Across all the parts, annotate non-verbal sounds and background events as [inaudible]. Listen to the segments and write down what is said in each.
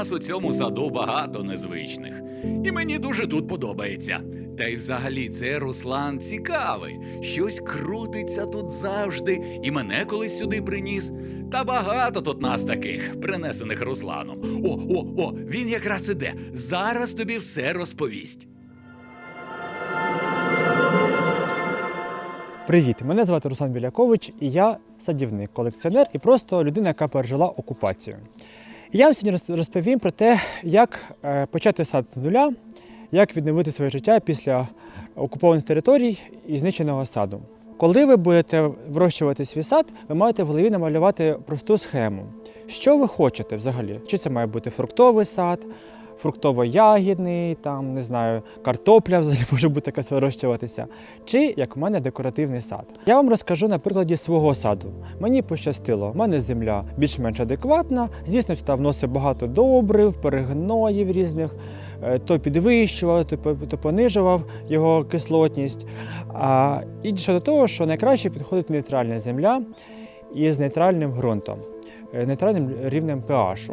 нас у цьому саду багато незвичних, і мені дуже тут подобається. Та й взагалі цей Руслан цікавий. Щось крутиться тут завжди, і мене колись сюди приніс. Та багато тут нас таких, принесених Русланом. О, о, о, він якраз іде. Зараз тобі все розповість. Привіт! Мене звати Руслан Білякович, і я садівник, колекціонер і просто людина, яка пережила окупацію. Я вам сьогодні роз- розповім про те, як е, почати сад з нуля, як відновити своє життя після окупованих територій і знищеного саду. Коли ви будете вирощувати свій сад, ви маєте в голові намалювати просту схему. Що ви хочете взагалі? Чи це має бути фруктовий сад, фруктово-ягідний, там не знаю, картопля взагалі може бути якась вирощуватися, чи як в мене декоративний сад. Я вам розкажу на прикладі свого саду. Мені пощастило, в мене земля більш-менш адекватна. Звісно, сюди вносив багато добрив, перегноїв різних. е, То підвищував, то, понижував його кислотність. А інше до того, що найкраще підходить нейтральна земля із нейтральним ґрунтом, е, нейтральним рівнем pH.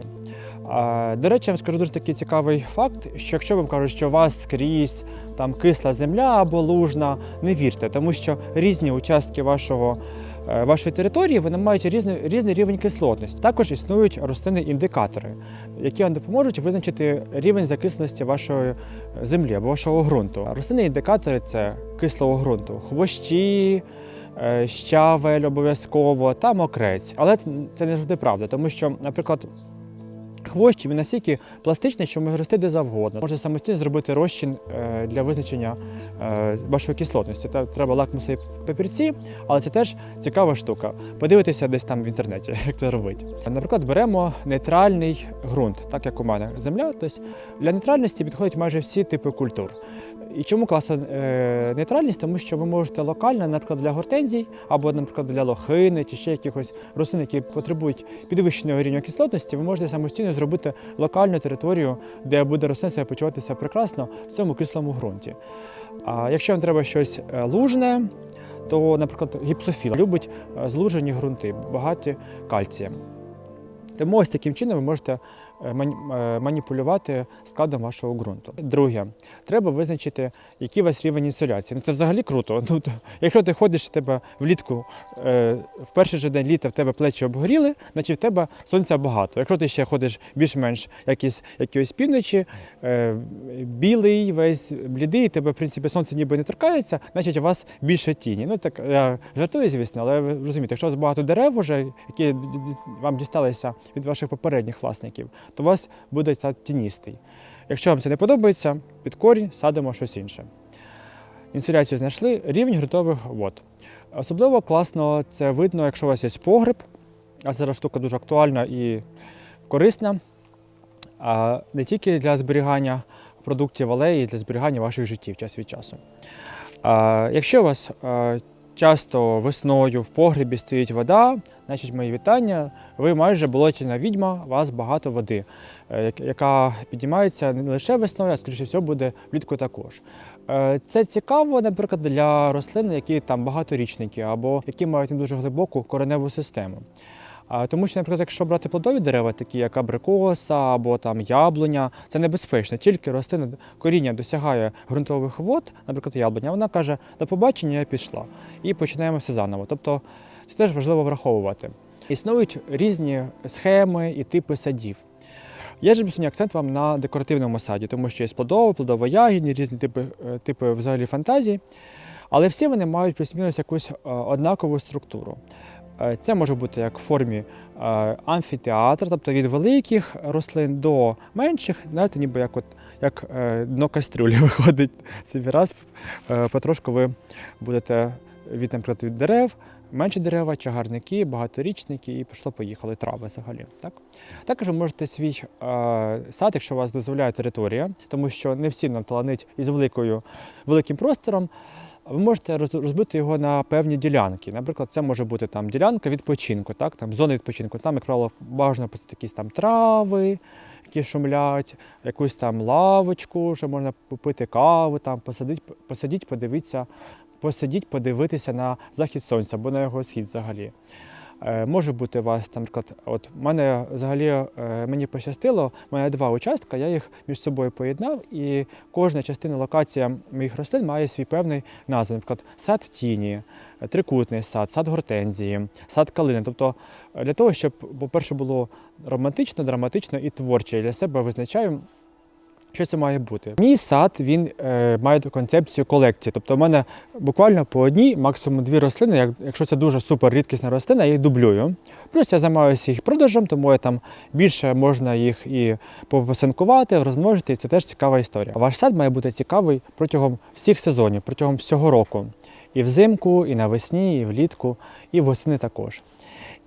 До речі, я вам скажу дуже такий цікавий факт, що якщо вам кажуть, що у вас скрізь там кисла земля або лужна, не вірте, тому що різні участки вашого, е, вашої території вони мають різний, різний рівень кислотності. Також існують рослини-індикатори, які вам допоможуть визначити рівень закисленості вашої землі або вашого ґрунту. Рослини-індикатори це кислого ґрунту, хвощі. е, Щавель обов'язково та мокрець, але це не завжди правда, тому що, наприклад, Він настільки пластичний, що може рости де завгодно. Може самостійно зробити розчин е, для визначення е, вашої кислотності. Та треба лакмусові папірці, але це теж цікава штука. Подивитися десь там в інтернеті, [laughs] як це робити. Наприклад, беремо нейтральний ґрунт, так як у мене земля. Тобто для нейтральності підходять майже всі типи культур. І чому класна е, нейтральність? Тому що ви можете локально, наприклад, для гортензій або, наприклад, для лохини чи ще якихось рослин, які потребують підвищеного рівня кислотності, ви можете самостійно зробити локальну територію, де буде рослина себе почуватися прекрасно в цьому кислому ґрунті. А якщо вам треба щось е, лужне, то, наприклад, гіпсофіл любить е, злужені ґрунти, багаті кальцієм. Тому ось таким чином ви можете маніпулювати складом вашого ґрунту. Друге, треба визначити, який у вас рівень інсоляції. Ну це взагалі круто. [laughs] Ну, то, якщо ти ходиш в тебе влітку, е, в перший же день літа в тебе плечі обгоріли, значить в тебе сонця багато. Якщо ти ще ходиш більш-менш якісь, якоїсь півночі, е, білий, весь блідий, тебе, в принципі, сонце ніби не торкається, значить у вас більше тіні. Ну так я жартую, звісно, але ви розумієте, якщо у вас багато дерев уже, які вам дісталися від ваших попередніх власників, то у вас буде тіністий. Якщо вам це не подобається, під корінь садимо щось інше. Інсуляцію знайшли, рівень ґрунтових вод. Особливо класно це видно, якщо у вас є погреб, а зараз штука дуже актуальна і корисна, не тільки для зберігання продуктів, але і для зберігання ваших життів час від часу. Якщо у вас часто весною в погребі стоїть вода, значить мої вітання, ви майже болотяна відьма, у вас багато води, е, яка піднімається не лише весною, а скоріше всього буде влітку також. Е, Це цікаво, наприклад, для рослин, які там багаторічники або які мають не дуже глибоку кореневу систему. Тому що, наприклад, якщо брати плодові дерева, такі як абрикоса або там яблуня, це небезпечно. Тільки рослина коріння досягає ґрунтових вод, наприклад, яблуня, вона каже, до побачення я пішла. І починаємо все заново. Тобто це теж важливо враховувати. Існують різні схеми і типи садів. Я ж сьогодні акцент вам на декоративному саді, тому що є плодово, плодово-ягідні, різні типи, е, типи взагалі фантазій. Але всі вони мають плюс-мінус якусь е, однакову структуру. Е, Це може бути як в формі е, амфітеатр, тобто від великих рослин до менших, знаєте, ніби як, от, як е, дно кастрюлі [laughs] виходить собі раз, потрошку ви будете від, наприклад, від дерев, менші дерева, чагарники, багаторічники і пішло-поїхали трави взагалі. Так? Також ви можете свій сад, якщо у вас дозволяє територія, тому що не всім нам таланить із великою, великим простором. Ви можете розбити його на певні ділянки. Наприклад, це може бути там ділянка відпочинку, так? там зона відпочинку. Там, як правило, бажано якісь там трави, які шумлять, якусь там лавочку, що можна попити каву, там, посадити, посадіть, подивитися, посидіть, подивитися на захід сонця або на його схід взагалі. Е, Може бути у вас, там, наприклад, от мене взагалі е, мені пощастило, в мене два участка, я їх між собою поєднав, і кожна частина локація моїх рослин має свій певний назв. Наприклад, сад тіні, трикутний сад, сад гортензії, сад калини. Тобто е, для того, щоб, по-перше, було романтично, драматично і творче, я для себе визначаю. Що це має бути? Мій сад він е, має концепцію колекції. Тобто, в мене буквально по одній, максимум дві рослини. Як, якщо це дуже супер рідкісна рослина, я їх дублюю. Плюс я займаюся їх продажем, тому я там більше можна їх і попасинкувати, розмножити, і це теж цікава історія. Ваш сад має бути цікавий протягом всіх сезонів, протягом всього року. І взимку, і навесні, і влітку, і восени також.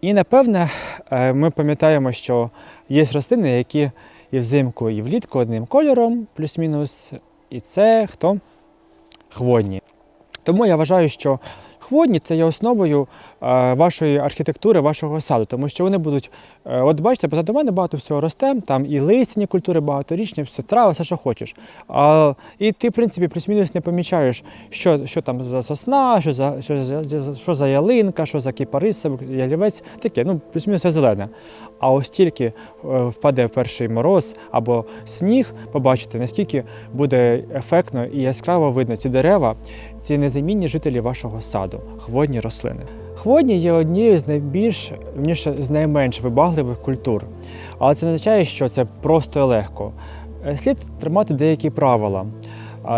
І напевне, е, ми пам'ятаємо, що є рослини, які і взимку, і влітку одним кольором, плюс-мінус. І це хто? Хвойні. Тому я вважаю, що хвойні це є основою е, вашої архітектури, вашого саду, тому що вони будуть, е, от бачите, позаду мене багато всього росте, там і листяні культури, багаторічні, все трава, все, що хочеш. А, і ти, в принципі, плюс-мінус не помічаєш, що, що там за сосна, що за, що, за, що за ялинка, що за кіпарисовик, ялівець, таке, ну, плюс-мінус все зелене. А ось тільки е, впаде перший мороз або сніг, побачите, наскільки буде ефектно і яскраво видно ці дерева, ці незамінні жителі вашого саду, хвойні рослини. Хвойні є однією з найбільш, вірніше, з найменш вибагливих культур. Але це не означає, що це просто і легко. Е, Слід тримати деякі правила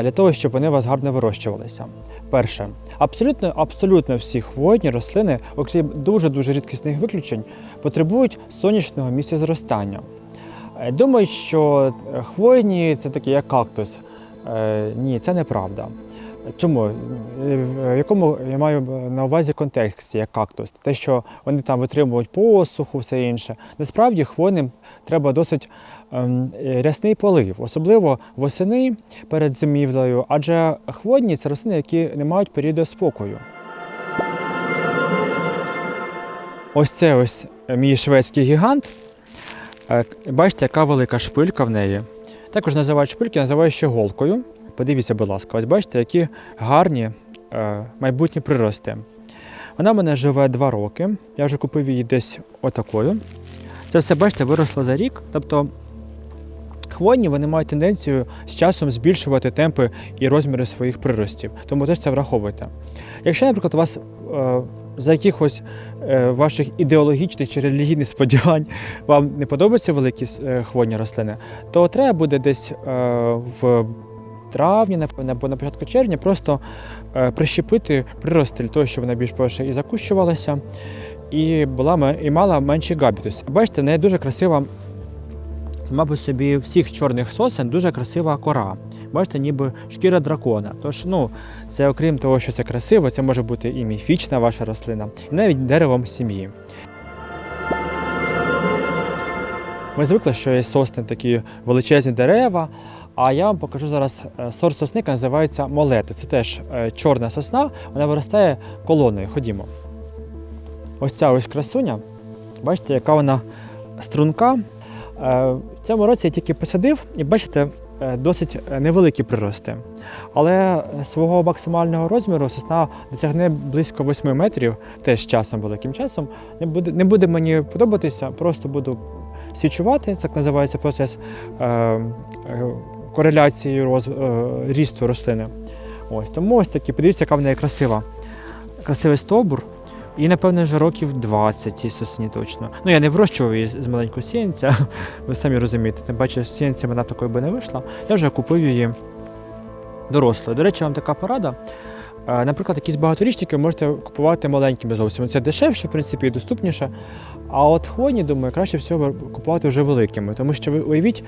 для того, щоб вони у вас гарно вирощувалися. Перше, абсолютно, абсолютно всі хвойні рослини, окрім дуже-дуже рідкісних виключень, потребують сонячного місця зростання. Е, Думають, що е, хвойні це такі, як кактус. Ні, це неправда. Чому? Е, В якому я маю на увазі контексті, як кактус? Те, що вони там витримують посуху, все інше. Насправді хвойним треба досить ем, рясний полив, особливо восени перед зимівлею, адже хвойні це рослини, які не мають періоду спокою. Ось це ось мій шведський гігант. Е, Бачите, яка велика шпилька в неї. Також називають шпильки, називають ще голкою. Подивіться, будь ласка, ось бачите, які гарні е, майбутні прирости. Вона в мене живе два роки. Я вже купив її десь отакою. Це все, бачите, виросло за рік. Тобто хвойні вони мають тенденцію з часом збільшувати темпи і розміри своїх приростів. Тому теж це враховуйте. Якщо, наприклад, у вас е, за якихось е, ваших ідеологічних чи релігійних сподівань вам не подобаються великі хвойні рослини, то треба буде десь в травні, або на початку червня просто е, прищепити прирости для того, щоб вона більш перше і закущувалася, і була і мала менший габітус. Бачите, в неї дуже красива, мабуть, собі всіх чорних сосен дуже красива кора. Бачите, ніби шкіра дракона. Тож, ну, це окрім того, що це красиво, це може бути і міфічна ваша рослина, і навіть деревом сім'ї. Ми звикли, що є сосни такі величезні дерева. А я вам покажу зараз е, сорт сосни, який називається молети. Це теж е, чорна сосна, вона виростає колоною. Ходімо. Ось ця ось красуня. Бачите, яка вона струнка. Е, В цьому році я тільки посадив, і бачите, досить невеликі прирости. Але свого максимального розміру сосна досягне близько 8 метрів, теж часом, великим часом. Не буде, не буде мені подобатися, просто буду свічувати. Так називається процес е, роз, е, рісту рослини. Ось тому ось такі, подивіться, яка в неї красива. Красивий стовбур. І, напевно, вже років 20 цій сосні точно. Ну, я не вирощував її з маленького сіянця, [laughs] ви самі розумієте. Тим паче, з вона такою би не вийшла. Я вже купив її дорослою. До речі, вам така порада. Наприклад, якісь багаторічники можете купувати маленькими зовсім. Це дешевше, в принципі, і доступніше. А от хвойні, думаю, краще всього купувати вже великими. Тому що уявіть,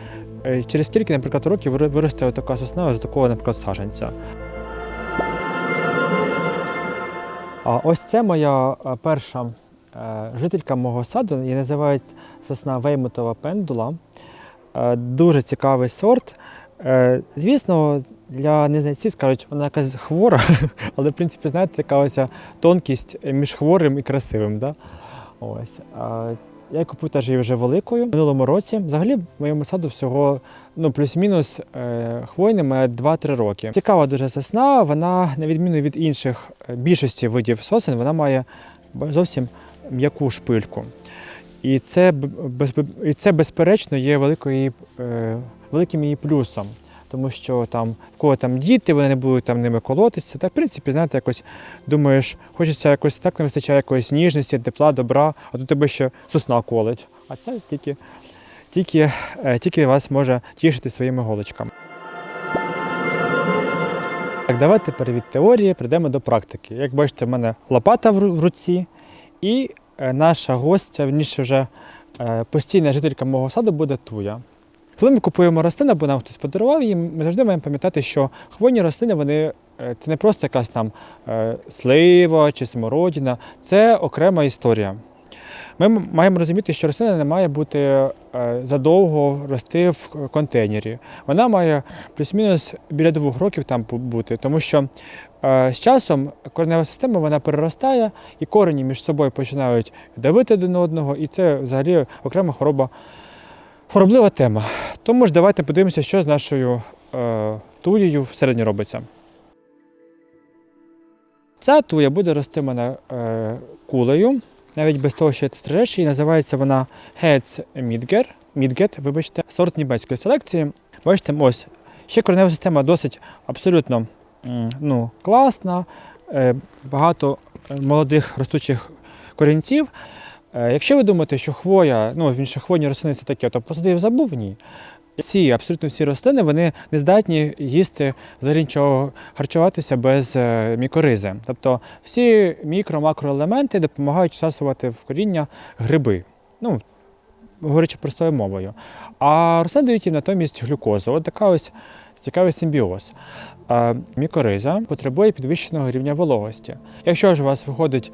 е, через скільки, наприклад, років виросте така сосна з такого, наприклад, саженця. А ось це моя е, перша е, жителька мого саду. Її називають сосна Веймутова пендула. Дуже цікавий сорт. Звісно, для незнайців скажуть, вона якась хвора, [laughs] але в принципі, знаєте, така ось тонкість між хворим і красивим. Да? Ось. Я купив теж її вже великою минулому році. Взагалі в моєму саду всього ну, плюс-мінус е, хвойний має 2-3 роки. Цікава дуже сосна, вона, на відміну від інших е, більшості видів сосен, вона має зовсім м'яку шпильку. І це, і це безперечно є великою, е, великим її плюсом. Тому що там в кого там діти, вони не будуть там ними колотися. Та в принципі, знаєте, якось думаєш, хочеться якось так не вистачає якоїсь ніжності, тепла, добра, а тут тебе ще сосна колить. А це тільки, тільки, е, тільки вас може тішити своїми голочками. Так, давайте від теорії прийдемо до практики. Як бачите, в мене лопата в в руці, і е, наша гостя, вніше вже е, постійна жителька мого саду буде туя. Коли ми купуємо рослини, або нам хтось подарував її, ми завжди маємо пам'ятати, що хвойні рослини вони е, це не просто якась там е, слива чи смородина, це окрема історія. Ми маємо розуміти, що рослина не має бути е, задовго рости в контейнері. Вона має плюс-мінус біля двох років там бу- бути, тому що з часом коренева система вона переростає, і корені між собою починають давити один одного, і це взагалі окрема хвороба, хвороблива тема. Тому ж давайте подивимося, що з нашою е, туєю всередині робиться. Ця туя буде мене е, кулею, навіть без того, що стрижеш, і називається вона Hetz Midger, Midget, вибачте, сорт німецької селекції. Бачите, ось ще коренева система досить абсолютно ну, класна, е, багато е, молодих ростучих корінців. Е, Якщо ви думаєте, що хвоя, ну він ще хвойні рослини це таке, то посадив забув ні. Всі, абсолютно всі рослини, вони не здатні їсти взагалі нічого харчуватися без е, мікоризи. Тобто всі мікро-макроелементи допомагають всасувати в коріння гриби. Ну, говорячи простою мовою. А рослини дають їм натомість глюкозу. От така ось цікавий симбіоз. Мікориза потребує підвищеного рівня вологості. Якщо ж у вас виходить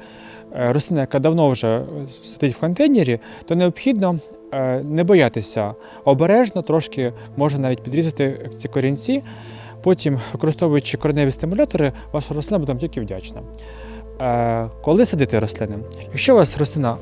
е, рослина, яка давно вже сидить в контейнері, то необхідно е, не боятися обережно, трошки можна навіть підрізати ці корінці. Потім, використовуючи кореневі стимулятори, ваша рослина буде тільки вдячна. Е, Коли садити рослини? Якщо у вас рослина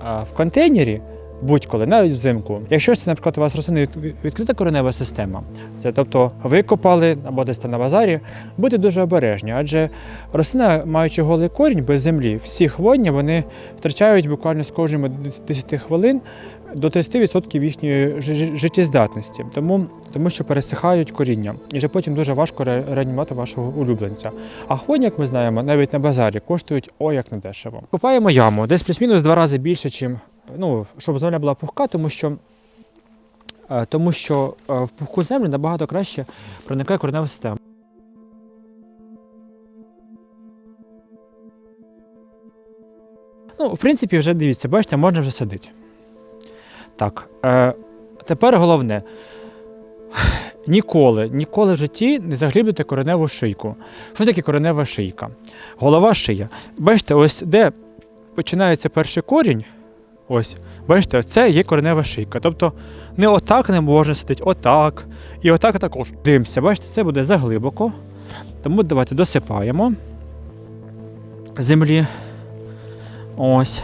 в контейнері, будь-коли, навіть взимку. Якщо це, наприклад, у вас рослини від- відкрита коренева система, це тобто викопали або десь там на базарі, будьте дуже обережні, адже рослина, маючи голий корінь без землі, всі хвойні вони втрачають буквально з кожними 10 хвилин до 30% їхньої жи- жи- життєздатності, тому, тому що пересихають коріння. І вже потім дуже важко ре- реанімувати вашого улюбленця. А хвойні, як ми знаємо, навіть на базарі коштують ой як недешево. Копаємо яму, десь плюс-мінус два рази більше, чим, ну, щоб земля була пухка, тому що. е, Тому що е, в пухку землю набагато краще проникає коренева система. Ну, в принципі, вже дивіться, бачите, можна вже садити. Так. Е, тепер головне. [sighs] Ніколи, ніколи в житті не заглиблюйте кореневу шийку. Що таке коренева шийка? Голова шия. Бачите, ось де починається перший корінь, ось, бачите, це є коренева шийка. Тобто не отак не можна сидіти, отак. І отак також. Дивимося, бачите, це буде заглибоко. Тому давайте досипаємо землі. Ось.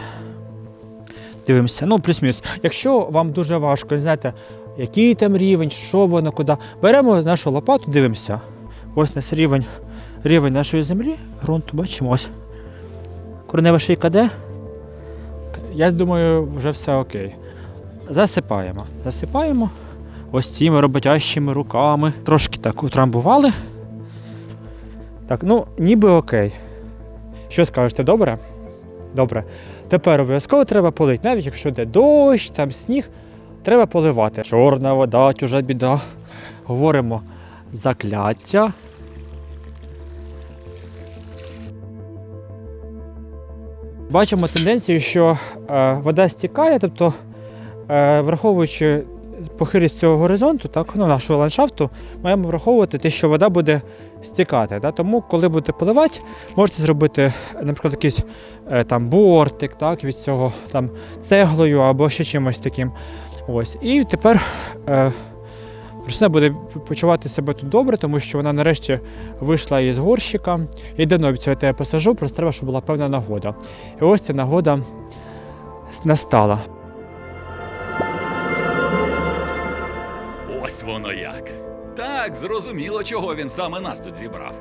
Дивимося. Ну, плюс-мінус. Якщо вам дуже важко, не знаєте, який там рівень, що воно, куди. Беремо нашу лопату, дивимося. Ось у нас рівень, рівень нашої землі, ґрунту, бачимо ось. Коренева шийка де? Я думаю, вже все окей. Засипаємо. Засипаємо ось цими роботящими руками. Трошки так утрамбували. Так, ну, ніби окей. Що скажете, добре? Добре. Тепер обов'язково треба полити, навіть якщо йде дощ, там сніг, треба поливати. Чорна вода, чужа біда. Говоримо закляття. Бачимо тенденцію, що е, вода стікає, тобто, е, враховуючи похилість цього горизонту, так, ну, нашого ландшафту, маємо враховувати те, що вода буде стікати. Так? Тому, коли будете поливати, можете зробити, наприклад, якийсь е, там бортик так, від цього там, цеглою або ще чимось таким. Ось. І тепер рослина буде почувати себе тут добре, тому що вона нарешті вийшла із горщика. І давно обіцяю, я посажу, просто треба, щоб була певна нагода. І ось ця нагода настала. Ось воно як. Так, зрозуміло, чого він саме нас тут зібрав.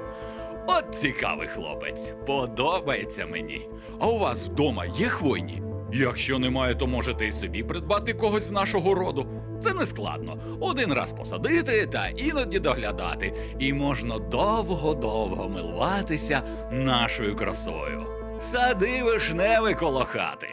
От цікавий хлопець. Подобається мені. А у вас вдома є хвойні? Якщо немає, то можете і собі придбати когось з нашого роду. Це не складно. Один раз посадити та іноді доглядати, і можна довго-довго милуватися нашою красою. Сади вишневий коло хати.